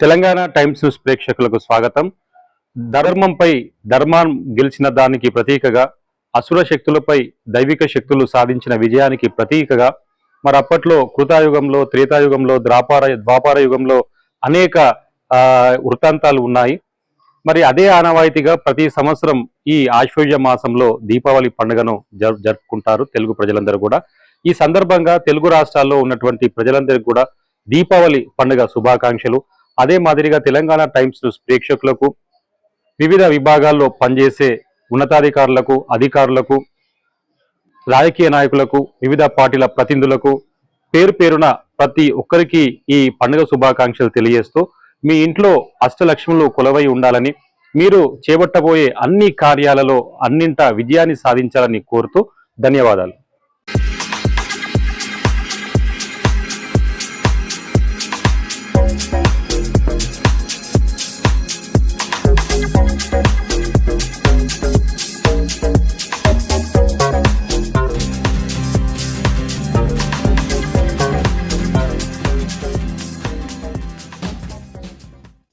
Telangana times news ప్రేక్షకులకు స్వాగతం. ధర్మంపై ధర్మం గెలిచిన దానికి ప్రతీకగా అసుర శక్తులపై దైవిక శక్తులు సాధించిన విజయానికి ప్రతీకగా మరి అప్పట్లో కృతాయుగంలో త్రేతాయుగంలో ద్రాపార ద్వాపార యుగంలో అనేక వృత్తాంతాలు ఉన్నాయి. మరి అదే ఆనవాయితీగా ప్రతి సంవత్సరం ఈ ఆశ్వర్య మాసంలో దీపావళి పండుగను జరుపుకుంటారు తెలుగు ప్రజలందరూ కూడా. ఈ సందర్భంగా తెలుగు రాష్ట్రాల్లో ఉన్నటువంటి ప్రజలందరికీ కూడా దీపావళి పండుగ శుభాకాంక్షలు. అదే మాదిరిగా తెలంగాణ టైమ్స్ న్యూస్ ప్రేక్షకులకు వివిధ విభాగాల్లో పనిచేసే ఉన్నతాధికారులకు అధికారులకు రాజకీయ నాయకులకు వివిధ పార్టీల ప్రతినిధులకు పేరు పేరున ప్రతి ఒక్కరికి ఈ పండుగ శుభాకాంక్షలు తెలియజేస్తూ మీ ఇంట్లో అష్టలక్ష్ములు కొలవై ఉండాలని మీరు చేపట్టబోయే అన్ని కార్యాలలో అన్నింట విజయాన్ని సాధించాలని కోరుతూ ధన్యవాదాలు.